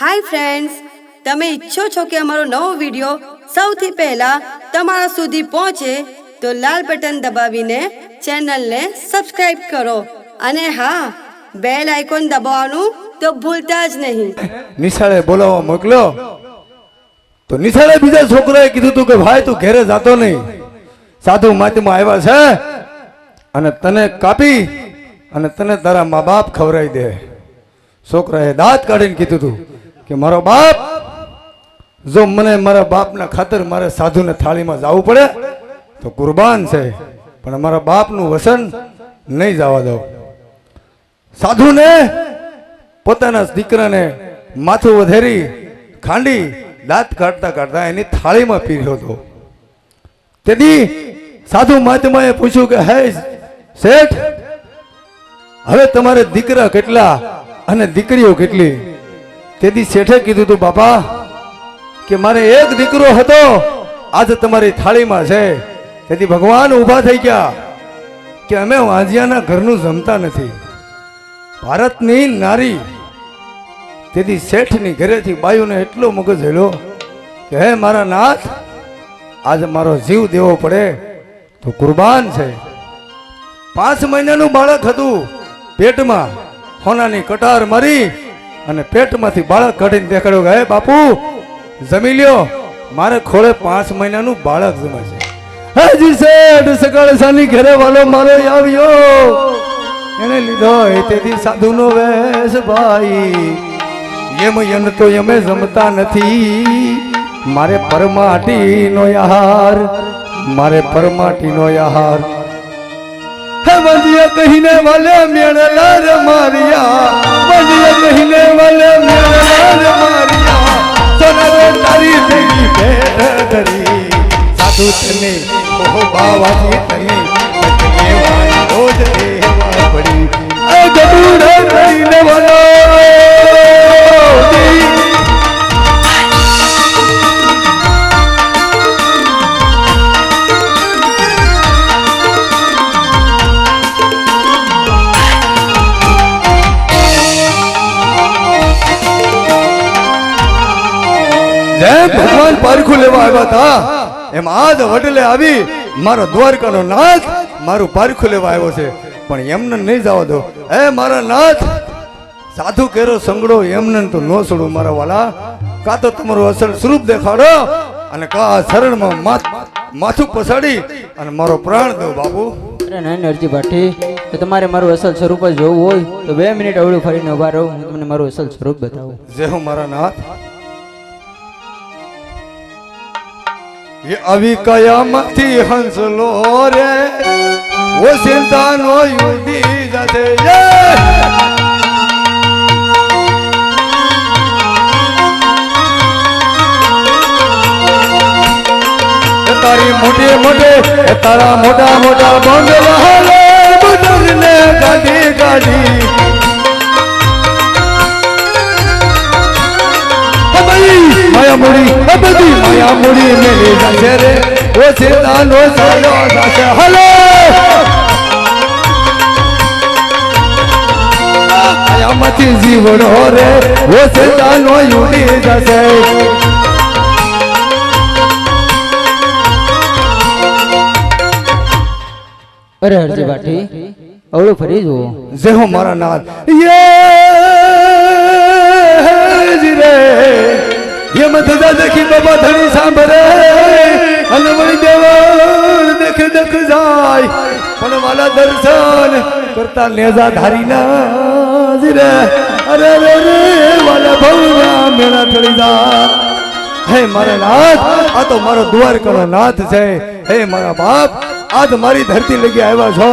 Hi friends તમે ઈચ્છો છો કે અમારો નવો વીડિયો સૌથી પહેલા તમારા સુધી પહોંચે, તો લાલ બટન દબાવીને ચેનલને સબસ્ક્રાઇબ કરો. અને હા બેલ આઇકોન દબાવવાનું તો ભૂલતા જ નહીં. નિશાળે બોલાવવા મોકલ્યો તો નિશાળે બીજા છોકરાએ કીધું તું કે, ભાઈ, તું ઘેરે જાતો નહીં. સાધુ માતીમાં આવ્યા છે. અને તને કાપી, અને તને તારા મા બાપ ખવડાવી દે. છોકરાએ દાંત કાઢીને કીધું તું. કે મારો બાપ, જો મને મારા બાપના ખાતર મારે સાધુને થાળીમાં જવું પડે, તો કુરબાન છે. પણ મારા બાપનું વસન નહીં જવા દો. સાધુને પોતાના દીકરાને માથું વધેરી, ખાંડી, દાંત કાઢતા કાઢતા એની થાળીમાં પીર્યો હતો. તેથી સાધુ મહાત્માએ પૂછ્યું કે, હે શેઠ, હવે તમારે દીકરા કેટલા અને દીકરીઓ કેટલી? તેથી શેઠે કીધું તું, બાપા, કે મારે એક દીકરો હતો, આજ તમારી થાળીમાં છે. તેથી ભગવાન ઊભા થઈ ગયા કે અમે વાંજિયાના ઘરનું જમતા નથી. ભારતની નારી, તેથી શેઠની ઘરેથી બાયુને એટલો મગજ હેલો કે, હે મારા નાથ, આજે મારો જીવ દેવો પડે, તો કુરબાન છે. પાંચ મહિનાનું બાળક હતું, પેટમાં હોનાની કટાર મારી અને પેટમાંથી બાળક કાઢીને દેખાડ્યો કે, હે બાપુ, જમી લ્યો. મારે ખોળે પાંચ મહિનાનું બાળક જમે છે. હાજી શેઠ, સકાળ સાની ઘરે વાલો મારો આવ્યો. એને લીધો તેથી સાધુનો વેશ ભાઈ. એમ યન તો એમે જમતા નથી. મારે પરમાટીનો યાર મારે પરમાટીનો હે વંદિયા કહીને વાલે મેળલા રે મારિયા. વંદિયા કહીને વાલે મેળલા રે મારિયા. સોનરે તારી થઈ ભેટ ધરી. સાધુ તને ઓહો બાવાજી તને તને વાંધો જ રહેવા પડી. એ ગબુડે કરીને વાલો. પારખું લેવા આવ્યા હતા. એમ આજ વડલે આવી મારો દ્વારકાનો નાથ મારું પારખું લેવા આવ્યો છે પણ એમને નહીં જવા દો. એ મારા નાથ સાધુ કેરો સંગડો એમને તો ન છોડું મારા વાલા. કાં તો તમારું અસલ સ્વરૂપ દેખાડો અને કા શરણમાં માથ- માથું પસાડી અને મારો પ્રાણ દો બાપુ. અરે નહીં નરજી ભાઠી તો તમારે મારું અસલ સ્વરૂપ જ જોવું હોય તો બે મિનિટ અવળું ફરીને ઊભા રહો હું તમને મારું અસલ સ્વરૂપ બતાવું. જય હો મારા નાથ એ અવિકયમથી હંસલો રે. ઓ ચિંતાનો યુદી જાતે. તારી મોટે મોટે તારા મોટા મોટા બંધ વહાલે બુદરને ગાડી ગાડી. માયા મુડી બધી માયા મુડી મેલી જશે રે. ઓ ચેતાનો સાયો જાશે હલો! માયામાંથી જીવડો રે ઓ ચેતાનો યુડી જશે. અરે હરજી ભાઠી અવળું ફરી જુઓ. જે હો મારા નાથ. યે યે મધજા દેખી બાબા ધણી સાંભળે. વળી દેવળ દેખે દેખ જાય. પણ વાલા દર્શન કરતા નેજા ધારી ના રે. અરે રે રે વાલા ભવના મેળા ચડી જા. હે મારા નાથ, આ તો મારો દ્વારકાનો નાથ છે. હે મારા બાપ, આજ મારી ધરતી લગી આવ્યા છો.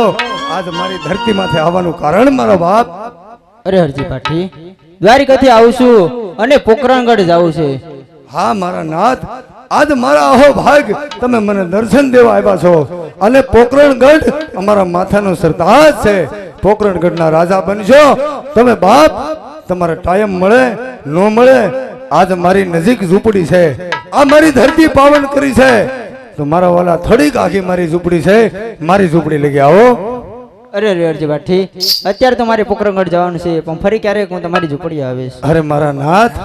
આજ મારી ધરતી માંથી આવવાનું કારણ મારો બાપ. અરે હરજી પાઠી દ્વારિકાથી આવું છું અને પોકરણગઢ જવું છે. હા મારા નાથ આજ મારા અહો ભાગ તમે મને દર્શન દેવા આવ્યા છો. અને પોકરણગઢ અમારા માથાનો સરતાજ છે. પોકરણગઢના રાજા બનશો તમે બાપ તમારે ટાઈમ મળે ન મળે આજ મારી નજીક ઝૂંપડી છે. આ મારી ધરતી પાવન કરી છે. તો મારા વાલા થોડીક આખી મારી ઝૂંપડી છે. મારી ઝૂંપડી લઈ આવો અરે રે અરજી ભાઠી અત્યારે તો મારે પોકરણગઢ જવાનું છે પણ ફરી ક્યારેક હું તમારી ઝૂંપડી આવીશ. અરે મારા નાથ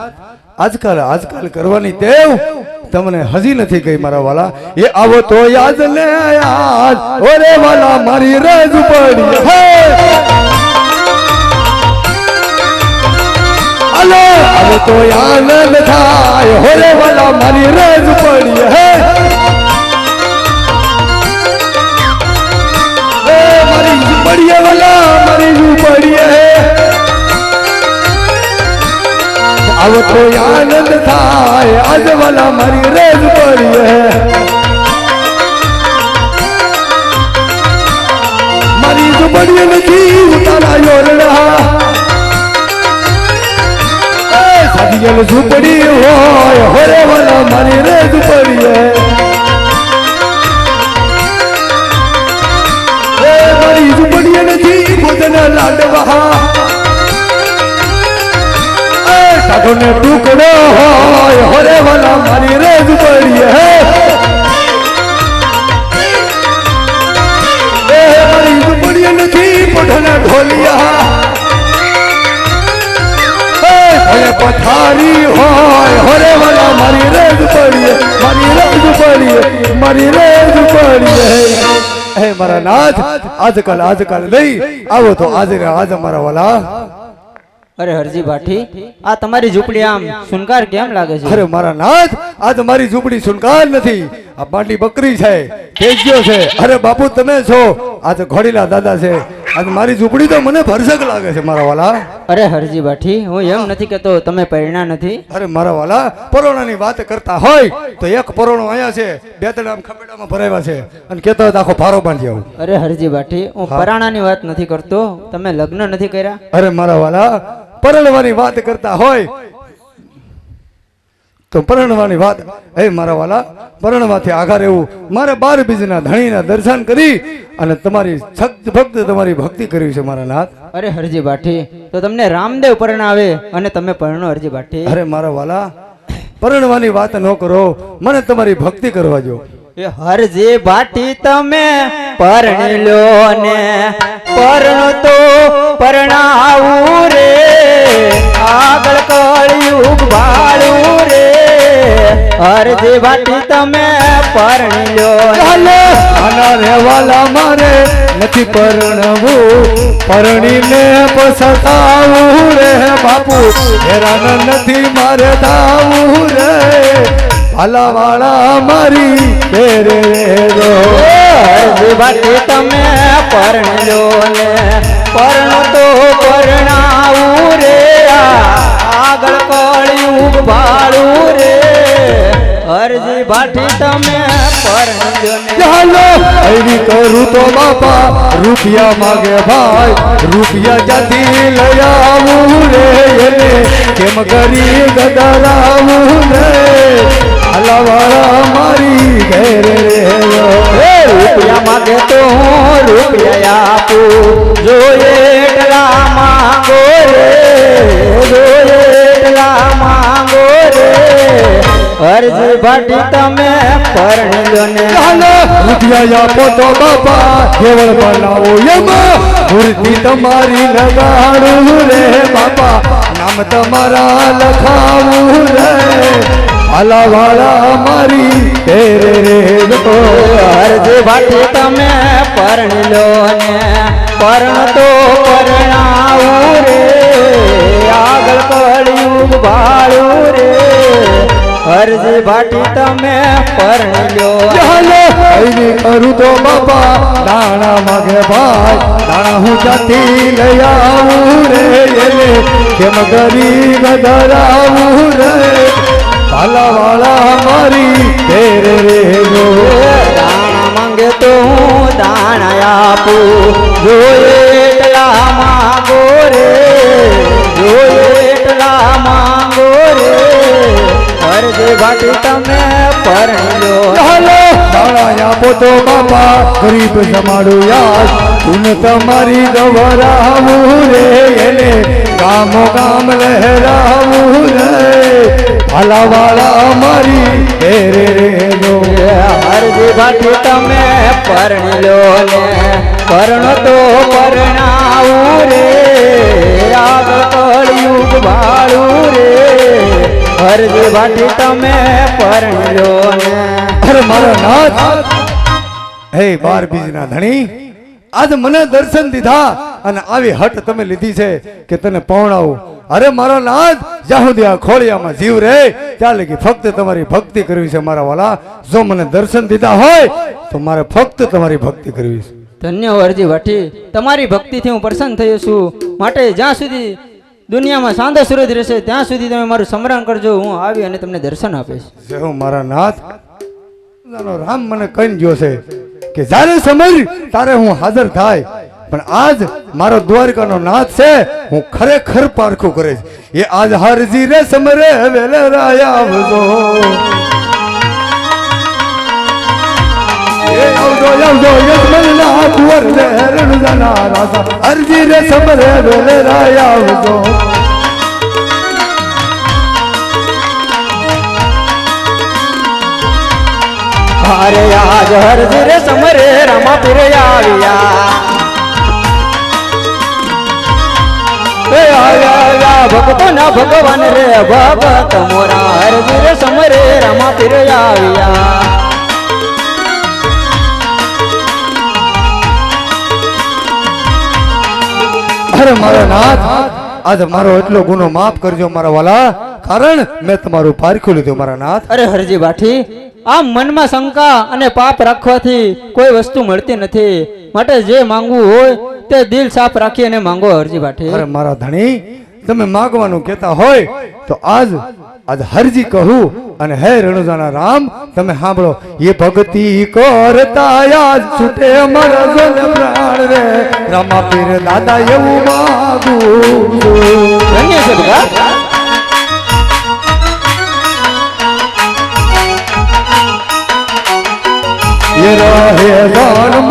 આજકાલ આજકાલ કરવાની ટેવ તમને હજી નથી ગઈ મારા વાલા. એ આવો તો યાદ ને યાદ. ઓરે વાલા, મારી રજ પડી. હે. હાલો. આવો તો આનંદ થાય. હોરે વાલા, મારી રજ પડી. હે. એ મારી ઝૂંપડીએ વાલા, મારી ઝૂંપડીએ આવો તો આનંદ થાય આજ વાલા મારી રેજ પડીએ મારી ઝૂંપડીએ નથી તારા યોરડા એ સાદીયલ ઝૂંપડી હોય હોરે વાલા મારી રેજ પડીએ એ મારી ઝૂંપડીએ નથી પોતાના લાડવા કાઢો ને ટુકડો હોય, હોરે વાલા મારી રેજ પડી હે. મારી ઝૂંપડીએ નથી પઠના ઢોલિયા. ભલે પથારી હોય, હોરે વાલા મારી રેજ પડીએ, મારી રેજ પડીએ, મારી રેજ પડીએ હે. મારા નાથ, આજકાલ આજકાલ નહીં, આવો તો આજે આજ મારા વાલા. અરે હરજી ભાઠી આ તમારી ઝૂંપડી આમ સુનકાર કેમ લાગે છે? અરે મારા નાથ આજ મારી ઝૂંપડી સુનકાર નથી. આ બાટલી બકરી છે તેજ્યો છે. અરે બાપુ તમે છો? આજ ઘોડીલા દાદા છે. આજ મારી ઝૂંપડી તો મને ભરસક લાગે છે મારા વાલા. અરે હરજી ભાઠી હું એમ નથી કેતો તમે પરિણા નથી. અરે મારા વાલા પરોણાની વાત કરતા હોય તો એક પરોણો અહીંયા છે બે ત્રણ આમ ખમેડામાં ભરાવ્યા છે. અને કેતો હોય આખો ભારો બાંધી આવું. અરે હરજી ભાઠી હું. પરાણાની વાત નથી કરતો તમે લગ્ન નથી કર્યા? અરે મારા વાલા પરણવાની વાત કરતા હોય તો પરણવાની વાત હે મારા વાલા પરણવાથી આઘા રહેવું મારે બાર બીજના ધણીના દર્શન કરી અને તમારી સખ્ત ભક્ત તમારી ભક્તિ કરવી છે મારા નાથ. અરે હરજી ભાઠી તો તમને રામદેવ પરણાવે અને તમે પરણો હરજી ભાઠી અરે મારા વાલા પરણવાની વાત ન કરો. મને તમારી ભક્તિ કરવા જો હરજી ભાઠી તમે પરણી ને પરણો તો પરણાવું રે. આગળ કળિયુગ ભાળું રે. અરજી વાટી તમે પરણી લો ને ચાલે. આના રહેવાલા મારે નથી પરણવું. પરણીને પસતાવું રે બાપુ. હેરાન નથી મારે દાવું રે. ભાલા વાળા મારી તેરે રો ભાઠી તમે પરણી લો ને પર્ણ તો પરણાવું રે. આગળ કળિયુગ ભાળું રે. અરજી ભાઠી તમે પરણી લો ને ચાલો એવી કરું તો બાપા રૂપિયા માગે ભાઈ રૂપિયા જ્યાંથી લઈ આવું રે એને. કેમ કરી ગદરાવું રે હલાવાળા મારી ઘેર રે રૂપિયા માગે તો હું રૂપિયા આપું. જોઈએ એટલા માંગો રે જોઈએ એટલા માંગો રે. હરજી ભાટી તમે પરણી ને રૂપિયા આપો તો બાપા કેવળ બનાવો એમાં મૂર્તિ તમારી લગાડું રે બાપા. નામ તમારા લખાવું રે. આલાવાળા મારી તેરે રે અરજી ભાટી તમે પરણી લો ને પરણ તો પરણાવું રે. આગળ કળિયુગ ભાળું રે. હરજી ભાટી તમે પરણી લો ચાલો કરું તો બાપા. દાણા માગે ભાઈ દાણા હું જાતી લઈ આવું રે. એને કેમ ગરીબ ધરાવું રે? ભાલાવાળા મારી તેરે રે દાણા માંગે તો હું દાણા આપું. જોઈએ એટલા માંગો રે. જોઈએ એટલા માંગો રે. હરજી ભાટી તમે પરણી લો ચાલો દાણા આપો તો બાપા ગરીબ જમાડું યાદ. તું તમારી ગવરાવું રે એને ગામો ગામ લહેરાવું રે. ભાલાવાળા મારી તેરે રે ગો હરજી ભાટી તમે પરણી લો ને. પરણો તો પરણાવું રે. આગળ કળિયુગ વાળું રે. હરજી ભાટી તમે પરણ્યો ને. અરે મારો નાથ. હે બાર બીજના ધણી આજ મને દર્શન દીધા અને આવી હટ તમે લીધી છે કે તને પહોણાવું અરે મારો નાથ જ્યાં સુધી આ ખોળિયામાં જીવ રહે ત્યાં લગી ફક્ત તમારી ભક્તિ કરવી છે મારા વાલા. જો મને દર્શન દીધા હોય તો મારે ફક્ત તમારી ભક્તિ કરવી છે. ધન્ય અરજી હરજી તમારી ભક્તિથી હું પ્રસન્ન થયો છું. માટે જ્યાં સુધી દુનિયામાં સાંધો સૂરજ રહેશે ત્યાં સુધી તમે મારું સ્મરણ કરજો. હું આવી અને તમને દર્શન આપીશ. જે હું મારા નાથ રામ મને કહી ગયો છે કે જ્યારે સમજ તારે હું હાજર થાય. પણ આજ મારો દ્વારકાનો નાથ છે, હું ખરેખર પારખું કરે એ આજ હરજી રે સમરે વેલે રાયા આવજો. એ આવજો આવજો, યજમાનના કુંવર રે રણજાના રાજા. હરજી રે સમરે વેલે રાયા આવજો. અરે આજ હરજી રે સમરે રમા પીર આવ્યા. ભક્તો ના ભગવાન રે ભગત મોરા હરજી રે સમરે રમા પીર આવ્યા અરે મારો નાથ આજ મારો એટલો ગુનો માફ કરજો મારા વાલા કારણ મેં તમારું પારખું લીધું મારા નાથ. અરે હરજી બાઠી આમ મનમાં શંકા અને પાપ રાખવાથી કોઈ વસ્તુ મળતી નથી. માટે જે માંગવું હોય તે દિલ સાફ રાખી અને માંગો હરજી બાઠી અરે મારા ધણી તમે માગવાનું કહેતા હોય તો આજ આજ હરજી કહું અને હે રણુજાના રામ તમે સાંભળો. એ ભક્તિ કરતા યાદ છૂટે મારા જન પ્રાણ રે. રામા પીર દાદા એવું માગું ધન્ય છે બધા. રહે જન્મ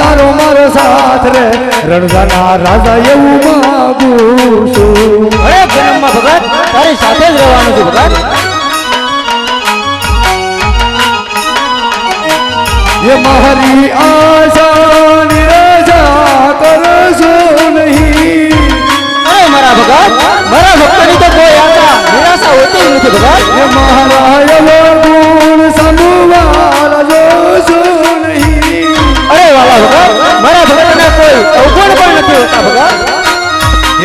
તારો મારો સાથ રે. રણજાના રાજા એવું માગું છું. અરે જન્મમાં ભગત તારી સાથે જ રહેવાનું છે ભગત એ મારી આશા નિરાશા કરશો નહીં. અરે મારા ભગત મારા ભક્તની તો કોઈ આશા નિરાશા હોતી નથી ભગત એ મારા એવો ગુણ જોશો નહીં. અરે વાલા ભગત મારા ભક્તને કોઈ અવગુણ પણ નથી હોતા ભગત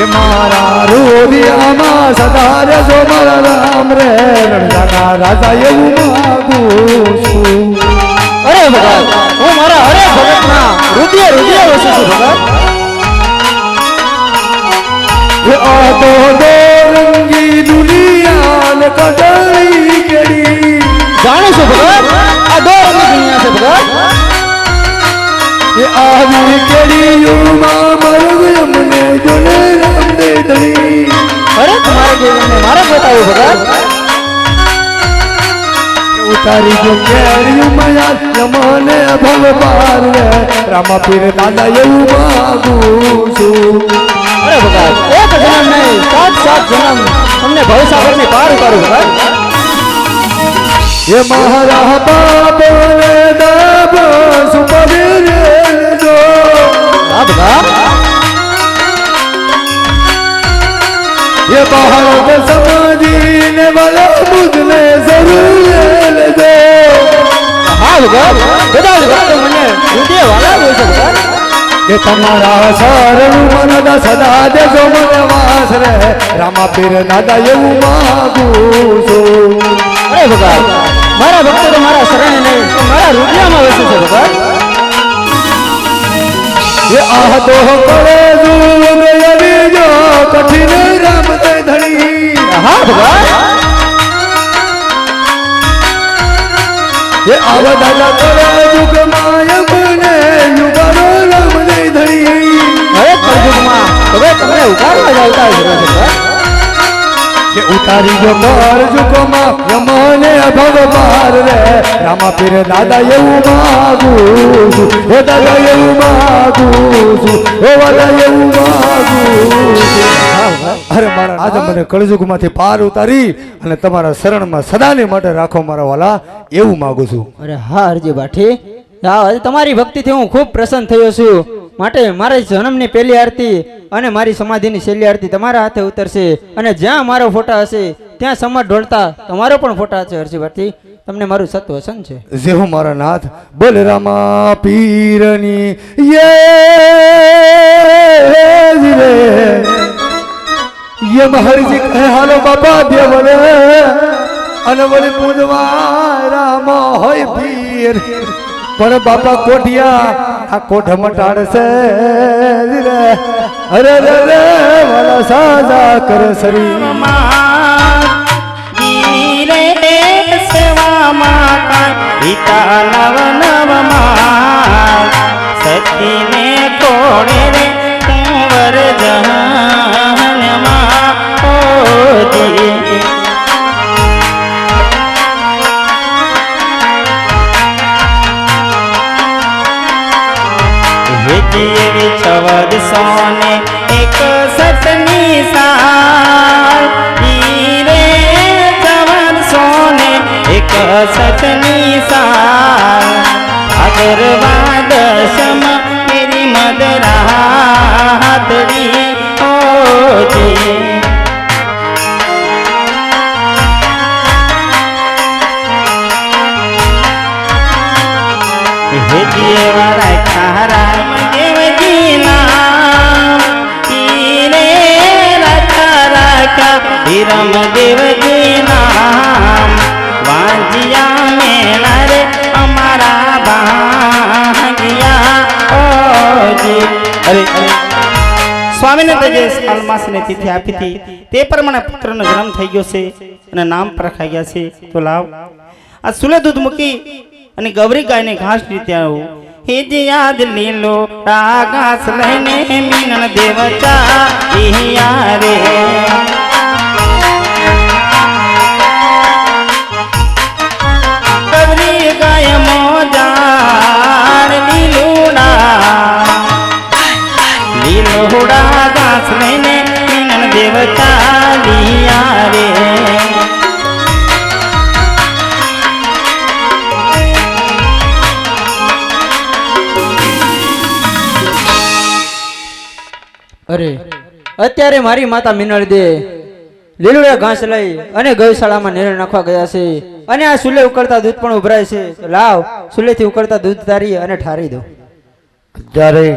એ મારા રોદિયામાં સદા રહેજો મારા રામ રે રણજાના રાજા એવું માગું છું. મારે બતાવું ભગત ઉતારી જો કેડીયુમાં યાદ યમને ભવ પાર રે રામા પીર દાદા એવું માગું છું અરે ભગત એક જન્મ નહીં સાત સાત જન્મ તમને ભવસાગરની પાર ઉતારું ભગત એ મારા બાપ રે દાબ સુપરે રે જો હા ભગત ये भारत समझीने તમારા શરણ મનદ સદા દેજો મને વાસ રે. રામા પીર દાદા એવું માગું છું. અરે ભગવાન મારા ભક્તો તો મારા શરણે નહીં મારા રૂપિયામાં વસે છે ભગવાન. એ આહ તો કરે જુગ એવી જો કઠિન રામ તે ધણી. હા ભગવાન. એ આવ દાદા કરે જુગ કે ઉતારી ગયો કર જુકોમાં યમને પાર રે. રામા પીર દાદા એવું માગું છું. હે દાદા એવું માગું છું. હે વાલા એવું માગું અરે મારા આજે મને કળજુગમાંથી પાર ઉતારી અને તમારા શરણમાં સદાને માટે રાખો મારા વાલા એવું માગું છું. અરે હા હરજી બાઠી. તમારી ભક્તિથી હું ખૂબ પ્રસન્ન થયો છું. માટે મારા જન્મની પહેલી આરતી અને મારી સમાધિની છેલ્લી આરતી તમારા હાથે ઉતરશે. અને જ્યાં મારો ફોટા હશે, ત્યાં સમાજ ઢોળતા તમારો પણ ફોટા છે હરજીભાઈ તમને મારું સત વસન છે. જે હું મારા નાથ બલરામા પીરની યે રે યે મહરજી કહે, હાલો બાપા દેવલે અને વળી પૂજવા રામ હોય પીર. પણ બાપા કોઠિયા આ કોઠ મટાડશે. રે અરે રે રે વાલા સાજા કરે સરી ગીરે સેવા માતા પિતા નવ નવમાં સતીને કોણે રે કુંવર જહાનમાં સોને એક સતની સાલ હીરે ચવદ સોને એક સતની સાલ અગરવાદ સમ મેરી મદરા હાથડી ઓજી દેવરા રખા હિરમ નામ. વાંજિયા મેળા રે અમારા ભાગ્યા ઓજી. અરે સાલમાસની તિથિ આપી હતી, તે પ્રમાણે પુત્રનો જન્મ થઈ ગયો છે અને નામ પર ગયા છે. તો આ સુલે દૂધ મૂકી અને ગૌરી ગાયને ઘાસ રીતે આવું હે જે યાદ લીલો આ ઘાસ લઈને મીનણ દેવતા લીલોડા દાસ લઈને મીનણ દેવતા લિયા રે અરે અત્યારે મારી માતા મિનળ દે. લીલુડા ઘાસ લઈ અને ગૌશાળામાં નિર્ણય નાખવા ગયા છે. અને આ સુલે ઉકળતા દૂધ પણ ઉભરાય છે. તો લાવ સુલેથી ઉકળતા દૂધ તારી અને ઠારી દો. જ્યારે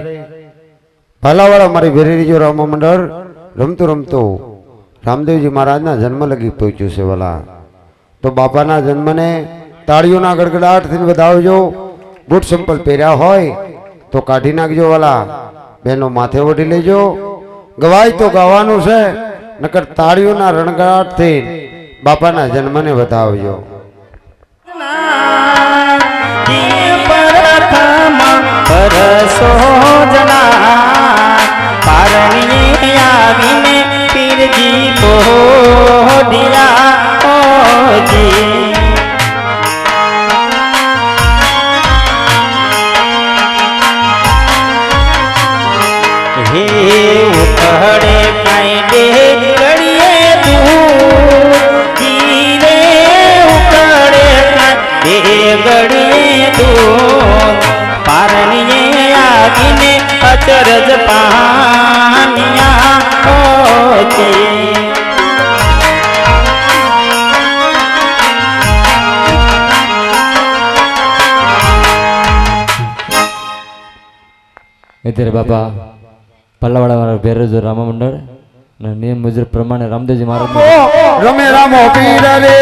ભાલાવાળા મારી વેરેરીજો રામ મંડળ, રમતું રમતું રામદેવજી મહારાજના જન્મ લગી પહોંચ્યું છે વલા. તો બાપાના જન્મને તાળીઓના ગડગડાટથી વધાવજો, બૂટ સંપલ પહેર્યા હોય તો કાઢી નાખજો વાલા. બેનો માથે ઓઢી લેજો. ગવાય તો ગાવાનું છે, નકર તાળીઓના રણગડાટથી બાપાના જન્મને વધાવજો. પરસો જણા પારણીએ આવીને પીરજી પોઢિયા ઓજી. હે અત્યારે બાપા પલ્લાવાડા ભેરજો રામા મંડળ અને નિયમ મુજબ પ્રમાણે રામદેવજી મહારાજ રમે રામો પીર રે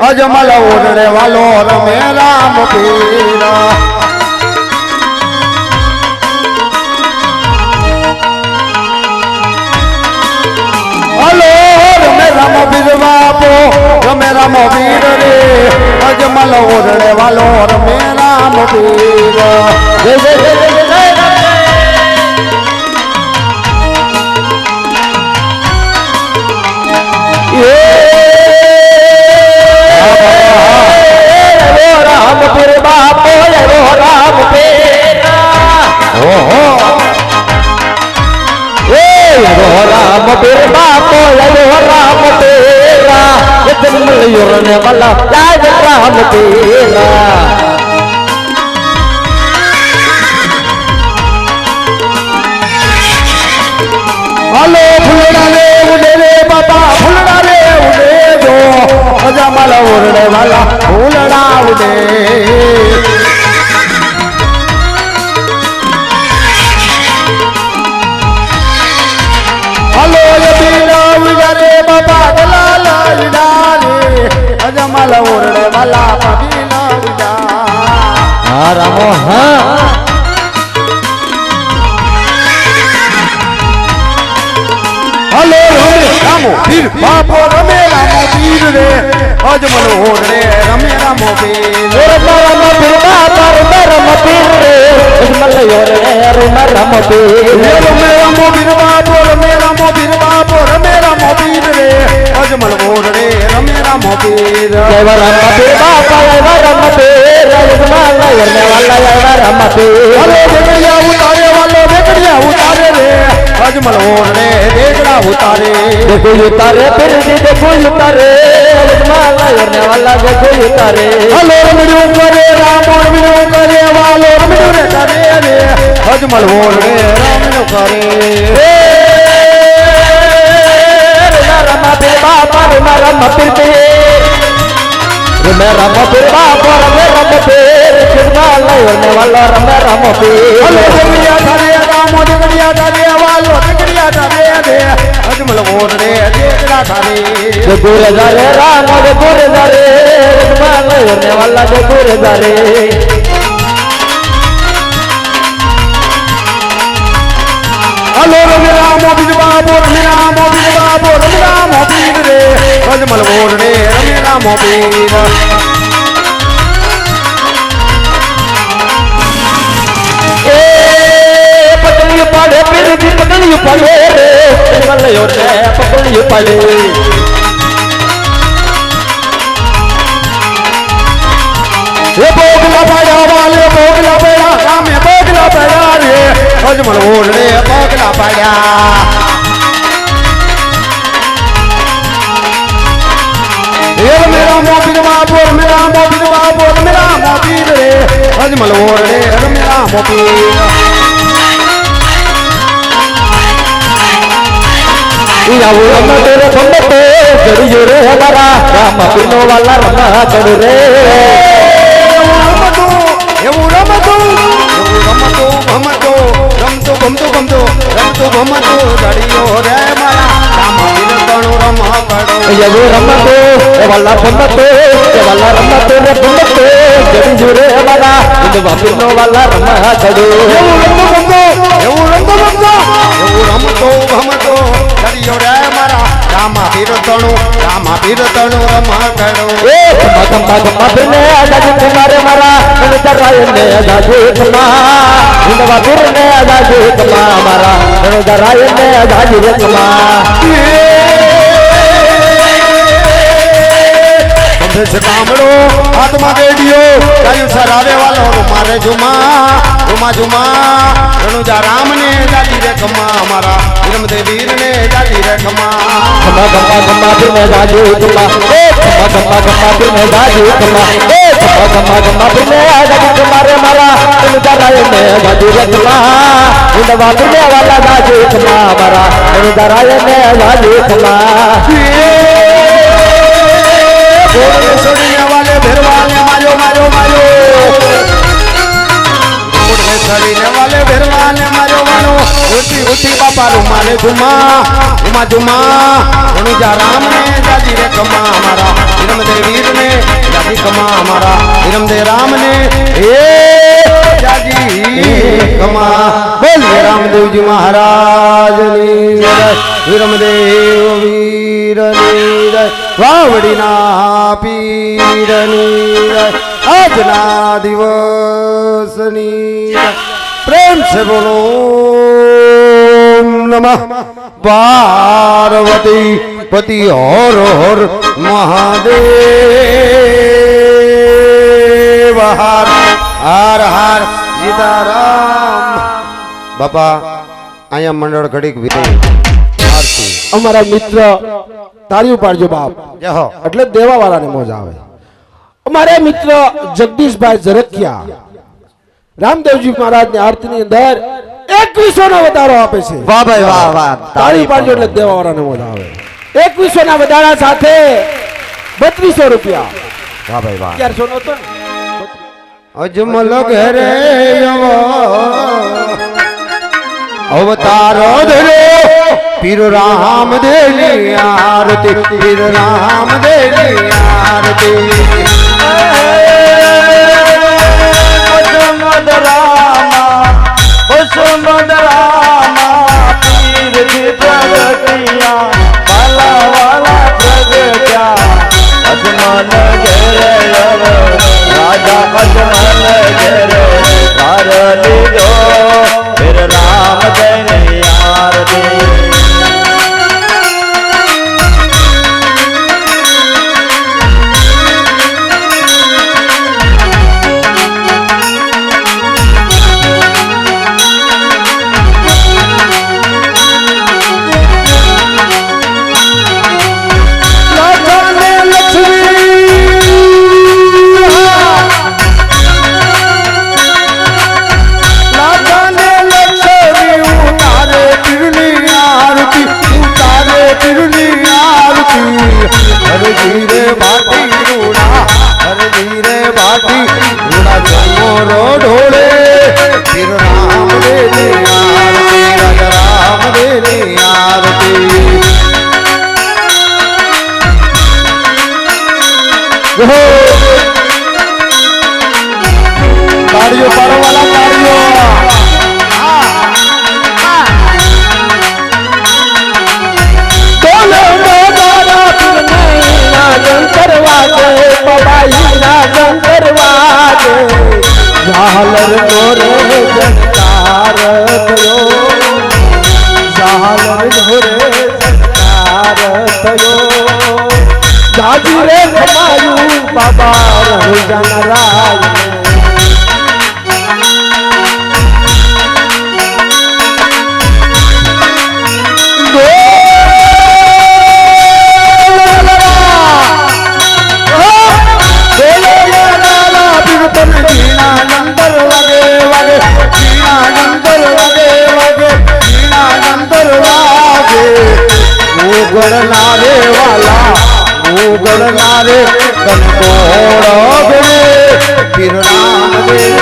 અજમલ ઓરડે વાલો રમે રામ પીર હલો રમે રામ પીર બાપો રમે રામ પીર રામ બાપો એવો રામ પીર એ જન્મલ યોરને વાલા લાજ રામ પીર હલો ફૂલડા રે ઉડે રે બાપા ફૂલડા રે ઉડે ઉડે વાલા ફૂલડા ઉડે હલો એ બીરા ઉડ્યા રે બાબા ગલા લાલડા રે અજમલ ઉડે વાલા પબીલા ઉડ્યા હા રામો હા. હલો રમે રામો પીર બાપો રમે રામો પીર રે. અજમલ ઓઢ રે. રમે રામો પીર રે રમે રામો પીર બાપો રમે રામો પીર બાપો રમે રામો પીર રે અજમલ ઓઢ રે રમે રામો બેકડિયા ઉતારે વાલો બેકડિયા ઉતારે રે અજમલ ઉતારે ઉતારે ફિર દેખો ઉતારે વાલા દેખો ઉતારે હલો રમડ્યું કરે રામો રમડ્યું કરે વાલો રે કરે રે અજમલ રે રમડ્યું કરે રમે પીર બાપા રમે રમ પીર ખિદમા લયો ને વાલા રમે રમ પીર હલો જગડિયા તારે રામો જગડિયા તારે વાલો જગડિયા તારે રે અજમલ ઓઢ રે દેગડા તારે જે ગુરે જારે રામ જે ગુરે જારે ખિદમા લયો ને વાલા જે ગુરે જારે હલો રમે રામો બીજ બાબો રમે રામો બીજ બાબો રમે રામો પીર રે અજમલ ઓઢ રે રમે રામો પીર એ પગલી પાડે પીર દી પગલી પાડે. રે ખિદમા લયો ને પગલી પાડે. એ બોગલા પાડ્યા વાલે બોગલા પાડ્યા રામે બોગલા પાડ્યા રે. અજમલ ઓઢ રે બોગલા પાડ્યા. એ મેરા મોબીર બાબો મેરા મોબીર બાબો મેરા મોબીર રે. અજમલ રે મેરા મોબીર રમ તેરે બંબતે જડિયો રે હમારા રામ પીનો વાલા રમા ચડ રે એવું રમતું એવું રમતું એવું રમતું. ભમતું રમતું ભમતું જડિયો રે મારા એવું રમતો એ વાલા બંબતે એ વાલા રમતો રે બંબતે જડિયો રે હમારા ઇન્દવા પીનો વાલા રમા ચડ એવું રમતો રમતો એવું રમતો રમતો એવું રમતો ભમતો રે મારા રામા પીરતણું રામા પીરતણું આજાજી કુમારે મારા આજાજી ઇન્દવા આજાજી મારા. આજાજી છે કામડો હાથમાં સરાવે વાલો મારે જુમા. જુમા જુમા રણુજા રામને જાજી રે કમા મારા વિરમદે વીરને જાજી રે કમા ખમા ખમા ખમા ને આજાજી કમા એ ખમા ખમા ખમા ને આજાજી કમા એ ખમા ખમા ખમા ને આજાજી કમા રે મારા. અને દરાય ને આજાજી કમા ઇન્દવા પીને વાલા આજાજી કમા મારા અને દરાય ને આજાજી કમા છોડીને વાલે બાપા રૂમાલે ઝુમા જુમા જુમા રણુજા રામને, જાજી રે કમા મારા વીર ને જાજી કમા મારા રામ ને એ જાજી કમા. બોલ રામદેવજી મહારાજની જય. વિરમદેવ વીરની વાવડીના પીરની આજના દિવસની પ્રેમ છે બોલો. નમઃ। પાર્વતી પતિ હર હર મહાદેવ। હર હર હર સીતારામ। બાપા અહીંયા મંડળ ઘડીક આરતી। અમારા મિત્ર તારી ઉપાડજો બાપ। એટલે દેવા વાળાને મોજ આવે। અમારા મિત્ર જગદીશભાઈ ઝરખિયા રામદેવજી મહારાજની આરતીની અંદર એકવીસો નો વધારો આપે છે. વાહ ભાઈ વાહ વાહ. તાળી પાડજો એટલે દેવાવાળાને મોજ આવે એકવીસો ના વધારા સાથે બત્રીસો રૂપિયા. વાહ ભાઈ વાહ. અગિયારસો નો? હતો અજમલ ઘરે અવતાર ધર્યો. પીર રામ દેની આરતી પીર રામ દેની આરતી. પ્રગટિયા વાલા વાલા પ્રગટ્યા. અજમલ ઘેરે રાજા અજમલ ઘેરે. ધાર લીધો. તાળીઓ તાળીઓ. પબાઈના જંતર વાગે ઝાલર ઢોરે જનકાર થયો. ઝાલર ઢોરે જનકાર થયો. દાદી રે ખમાયું બાબા ગણનારે વાલા હું ગણનારે કંકોળ ગણે પીર રામ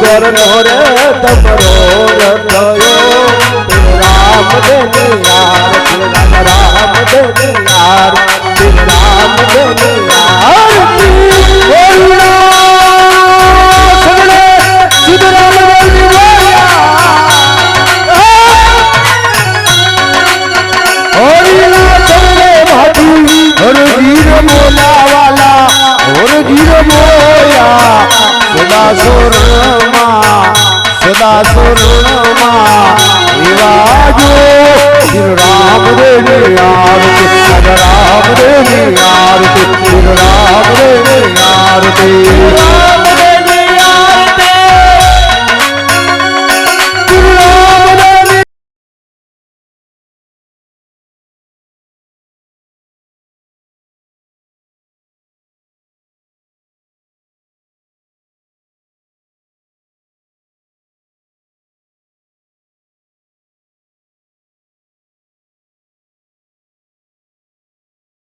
ગોર નો રે તમરો રથયો રામ દેની યાર રામ રામ દેની યાર.